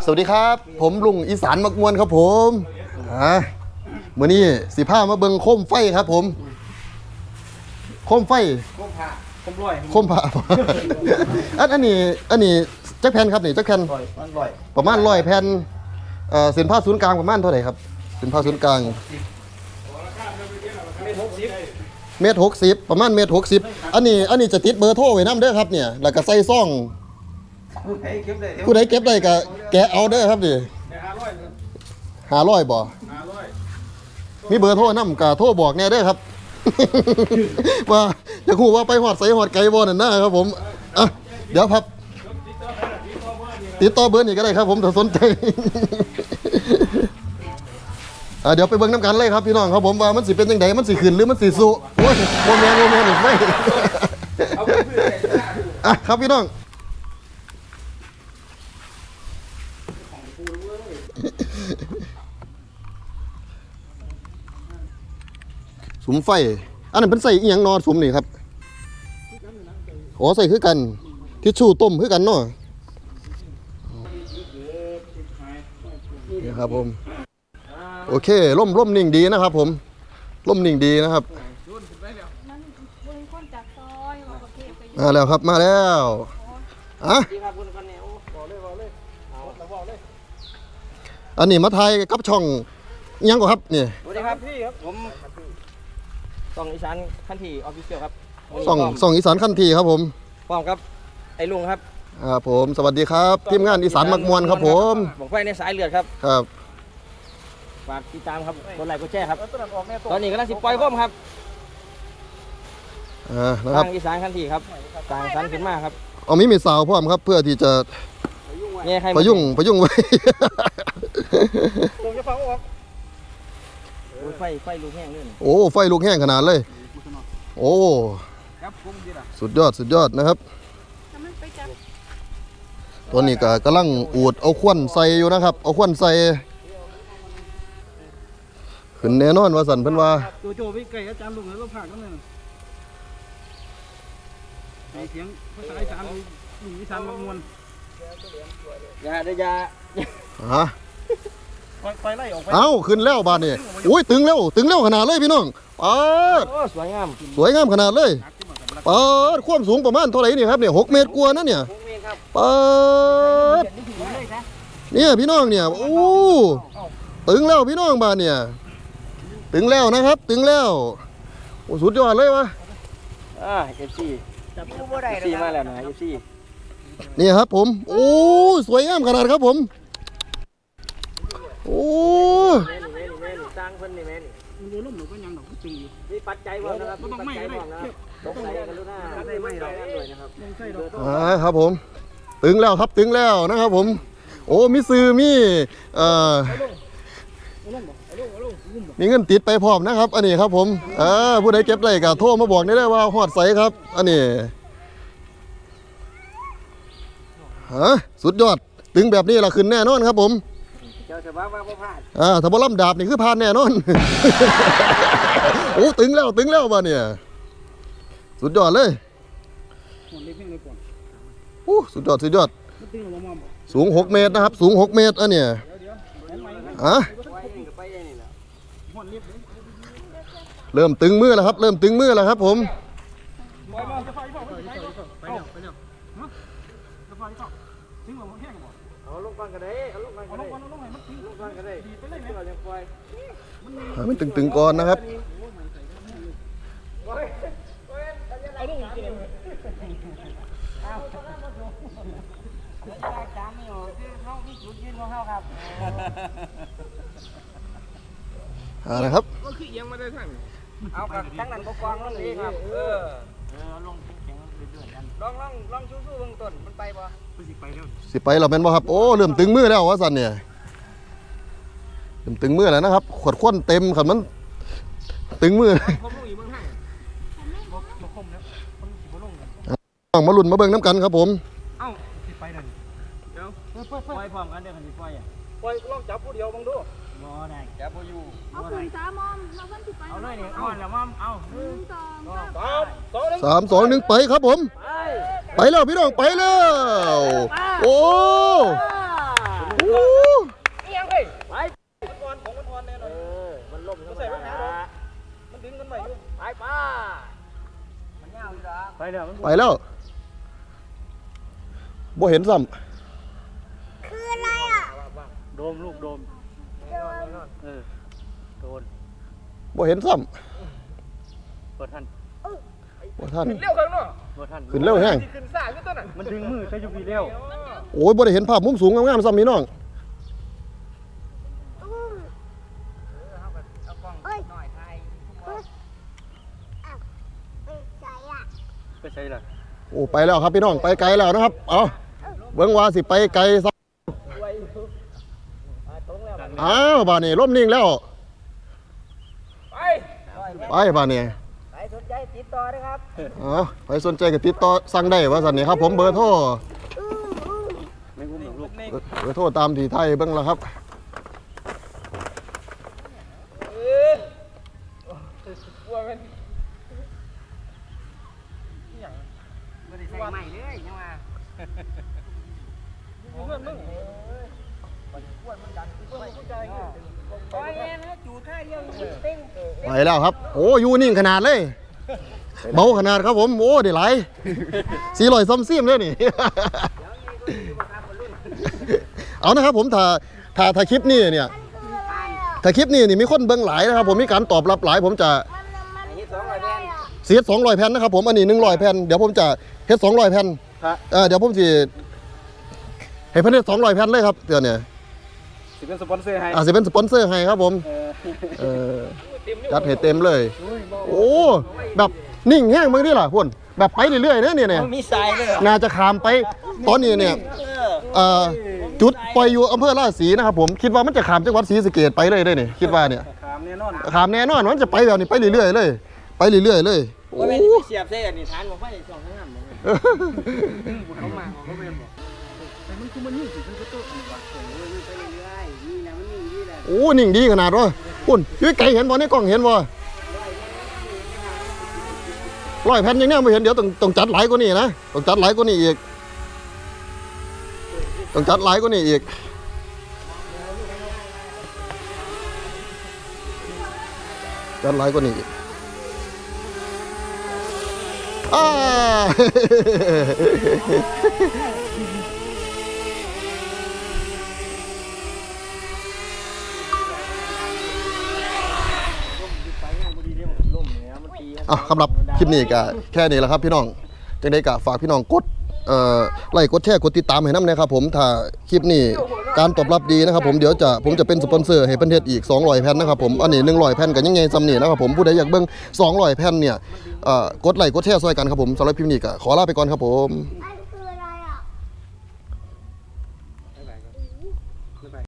สวัสดีครับ ผมลุงอีสานมักมวนครับผมอ่ามื่อนี้สิผ้ามาเบิงโคมไฟครับ ผม โคมไฟก้มผ่าก้มลอยโคมผ้า อันอันนี้ อันนี้จักแผ่นครับนี่จักแผ่นลอยมันลอยประมาณร้อยแผ่นเอ่อเส้นผ้าศูนย์กลางประมาณเท่าไหร่ครับเส้นผ้าศูนย์กลาง ไม่หกสิบเมตรหกสิบประมาณเมตรหกสิบอันนี้อันนี้จะติดเบอร์โทรไว้น้ำเด้อครับเนี่ย แล้วก็ใส่ซ่อง ผู้ใดเก็บได้เดี๋ยวผู้ใดเก็บได้ก็แกะเอาเด้อครับดิห้าร้อยหาร้อยบ่ห้าร้อยมีเบอร์โทรน้ำกะโทรบอกแน่เด้อครับ ว่าอยากรู้ว่าไปหอดใส่หอดไกลบ่นั่นนะครับผมอะเดี๋ยวครับติดต่อเบอร์นี่ก็ได้ครับ ผมถ้าสนใจอะเดี๋ยวไปเบิ่งน้ำกันเลยครับพี่น้องครับผมว่ามันสิเป็นยังไงมันสิขึ้นหรือมันสิสุโอ้ยโมเมนโมเมนอีกไม่เอาไปเพื่ออะไรอะครับพี่น้อง สุมไฟ อันนั้นเป็นใส่อีหยังนอนสุมนี่ครับอ๋อใส่คือกัน ทิชชู่ต้มคือกันเนาะนี่ครับผม โอเคร่มร่มนิ่งดีนะครับผมร่มนิ่งดีนะครับมันบริคนจากซอยมาประเทศไปมาแล้วครับมาแล้วอะ อันนี้มาไทยกับช่องอิหยังก่อนครับนี่สวัสดีครับพี่ครับผมส่องอีสานขั้นที่ออฟฟิเชียลครับส่องส่องอีสานขั้นทีครับผมพร้อมครับไอ้ลุงครับอ่าผมสวัสดีครับทีมงานอีสานมักมวนครับผมบอกไฟในสายเลือดครับครับฝากติดตามครับกดไลค์กดแชร์ครับตอนนี้กำลังสิปล่อยข้อมครับอ่านะครับทางอีสานขั้นที่ครับต่างสันขึ้นมาครับเอามีมีสาวพร้อมครับ เพื่อที่จะแง่ใครประยุงประยุงไว้ ลงจะฟังออกไฟไฟลุกแห้งเลยโอ้ไฟลุกแห้งขนาดเลย โอ้ครับผมดีละสุดยอดสุดยอดนะครับถ้ามันไปจับ ตัวนี้ก็กำลังอูดเอาควันใส่อยู่นะครับ เอาควันใส่ขึ้นแน่นอนว่าสันเพิ่นว่าโจโจไปไก่อาจารย์ลุงแล้วก็ผ่านกันเลยในเสียงภาษาอีสานลุงอีสานมามวนอย่าเดี๋ยวอย่าฮะ ไปไปไล่ออกไปเอ้าขึ้นแล้วบาดนี่อุ้ยตึงแล้วตึงแล้วขนาดเลยพี่น้องปาดโอ้สวยงามสวยงามขนาดเลยปาดความสูงประมาณเท่าไหร่นี่ครับเนี่ยหกเมตรกว่านะเนี่ยผมเองครับปาดเนี่ยพี่น้องเนี่ยโอ้ตึงแล้วพี่น้องบาดเนี่ยตึงแล้วนะครับ ตึงแล้วโอ้สุดยอดเลยวะอ่าเอฟซีจับผู้ได้ซีมาแล้วนะเอฟซีนี่ครับผม โอ้สวยงามขนาดครับผม โอ้แม่นี่แม่นี่แม่นี่สร้างเพิ่นนี่แม่นี่มันโดนล่มหนูก็ยังดอกตึงอยู่มีปัจจัยบ่นะครับมันต้องปัจไม่ได้บ่นะตกใจกันรู้หน้าได้ไม่ได้ด้วยนะครับลงใส่ดอกอ่าครับผม ตึงแล้วครับตึงแล้วนะครับผม โอ้มีซื้อมีเอ่อมีเงินติดไปพร้อมนะครับ อันนี้ครับผมเออผู้ใดเก็บได้ก็โทรมาบอกได้เลยว่าฮอดใสครับ อันนี้ฮะสุดยอด ตึงแบบนี้ละขึ้นแน่นอนครับผม จ้าจะว่าว่าบ่พลาดอ่าถ้าบ่ล่ำดาบนี่คือผ่านแน่นอน โอ้ตึงแล้วตึงแล้วบ่เนี่ย สุดยอดเลยหมดเล็กแห้งเลยก่อนโอ้สุดยอดสุดยอด มันตึงออกมาสูง 6 เมตรนะครับ สูง 6 เมตรอันเนี่ยอะไปเองก็ไปเองนี่แหละหมดเล็บเลยเริ่มตึงมือแล้วครับ เริ่มตึงมือแล้วครับ ผมไปมาจ ให้มันตึงๆก่อนนะครับเอาลงอีกเลยจามไม่ออกคือเขามีจุดยืนของเขาครับอ่านะครับก็คือเอียงมาได้ทั้งเอาครับทั้งนั้นก็กวางนั่นเองครับเออเออลงแข็งเรื่อยๆกันลองลองลองสู้ๆเบื้องต้นมันไปบ่สิไปแล้วสิไปเราแม่นบ่ครับโอ้เริ่มตึงมือแล้วว่าสันเนี่ย เริ่มตึงมือแล้วนะครับ ขวดควันเต็มขันมัน ตึงมือผมลงอีกเบื้องห้างบ่บ่คมแล้วมันสิบ่ลงกันต้องมาลุ้นมาเบิ่งน้ำกันครับผม เอ้าสิไปนั่นเดี๋ยวปล่อยปล่อยพร้อมกันเดี๋ยวคันสิปล่อยอะปล่อยลองจับผู้เดียวบังดูบ่ได้จับบ่อยู่เอาคืนสามอมเราเพิ่นสิไปเอาเลยนี่อ่อนแล้วมั่มเอาหนึ่งสองสามสามสองหนึ่งสามสองหนึ่งไปครับผม ไป ไปแล้วพี่น้องไปแล้ว โอ้โอ้ ไปอยู่ไปไปมันยาวอยู่ละ ไปแล้วมันไปแล้วบ่เห็นซ้โดมลูกโดมเออโดนำบ่เห็นซ้เปิดทันำบ่ท่านเร็วข้างนอกเปิดทันขึ้นเร็วแห้งขึ้นซ่าขึ้นต้นน่ะมันดึงมือใช้ยูพีแล้วโอ้ยบ่ได้เห็นภาพมุมสูงงามๆซ้ำนี่น้อง เอากล้องหน่อยไทย ไปใช้ล่ะโอ้ไปแล้วครับพี่น้องไปไกลแล้วนะครับ เอาเบิ่งว่าสิไปไกลซะไว้ตรงแล้วอ้าวบ้านนี้ร่มนิ่งแล้ว ไปไปบ้านนี้ใครสนใจติดต่อนะครับอ๋อใครสนใจก็ติดต่อสั่งได้ว่าซั่นนี่ครับ ผมเบอร์โทรไม่อุ้มหรอกลูกเบอร์โทรตามที่ไทยเบิ่งแล้วครับ เออวัวมันไม่ได้ใส่ใหม่เลยยังมาเพื่อนมึงโอ้ยนะจูดท่าเดียวเต็ง ไปแล้วครับ โอ้ยูนิ่งขนาดเลย เบาขนาดครับผม โอ้ได้หลสี่ร้อยซ้ำซีมเลยนี่ เอานะครับผมถ้าถ้าถ้าคลิปนี้เนี่ยถ้าคลิปนี้นี่มีคนเบิ่งหลายนะครับ ผมมีการตอบรับหลาย ผมจะเสียสองร้อยแผ่นนะครับผมอันนี้หนึ่งร้อยแผ่นเดี๋ยวผมจะเฮ็ดสองร้อยแผ่นเดี๋ยวผมจะให้เพิ่นเฮ็ดสองร้อยแผ่นเลยครับเดี๋ยวเนี่ย สิเป็นสปอนเซอร์ให้อาจจะเป็นสปอนเซอร์ให้ครับผมเออเออจัดให้เต็มเลย โอ้แบบนิ่งแห้งบางทีล่ะพุ่นแบบไปเรื่อยๆเนี่ยเนี่ยเนี่ยมีสายเลยเหรอน่าจะขามไปตอนนี้เนี่ยเอ่อจุดปล่อยอยู่อำเภอราชสีนะครับผมคิดว่ามันจะขามจังหวัดศรีสะเกษไปเลยได้นี่คิดว่าเนี่ยขามแน่นอนขามแน่นอนมันจะไปแบบนี้ไปเรื่อยๆเลย ไปเรื่อยๆเลยโอ้ว่าเป็นเสียบเส้นนี่ทานบอกว่าไอ้สองข้างหลังเขามาเขาเป็นบอกแต่มัน คือมันยิ่งสิเป็นตัวอันนี้วะไปเรื่อยๆนี่นะมันนี่นี่แหละโอ้นิ่งดีขนาดว่าพุ่นอยี่ไกลเห็นบ่ในกล้องเห็นบ่ร้อยแผ่นยังเนี่ยไม่เห็นเดี๋ยวต้องต้องจัดหลายกว่านี้นะต้องจัดหลายกว่านี้อีกต้องจัดหลายกว่านี้อีกจัดหลายกว่านี้อีกอ่า ไปงานพอดีเนี่ยมันล่มเนี่ยมันตี อะสำหรับคลิปนี้ก็แค่นี้แหละครับพี่น้องจังได้ก็ฝากพี่น้องกดเอ่อไลค์กดแชร์กดติดตามให้น้ำนะครับผมถ้าคลิปนี้การตอบรับดีนะครับผมเดี๋ยวจะผมจะเป็นสปอนเซอร์ให้ประเทศอีก200แผ่นนะครับผมอันนี้100แผ่นกันยังไงสำเนี่นะครับผมผู้ใดอยากเบิ่ง200แผ่นเนี่ยเอ่อกดไลค์กดแชร์ซอยกันครับผมสำหรับคลิปนี้ก็ขอลาไปก่อนครับผม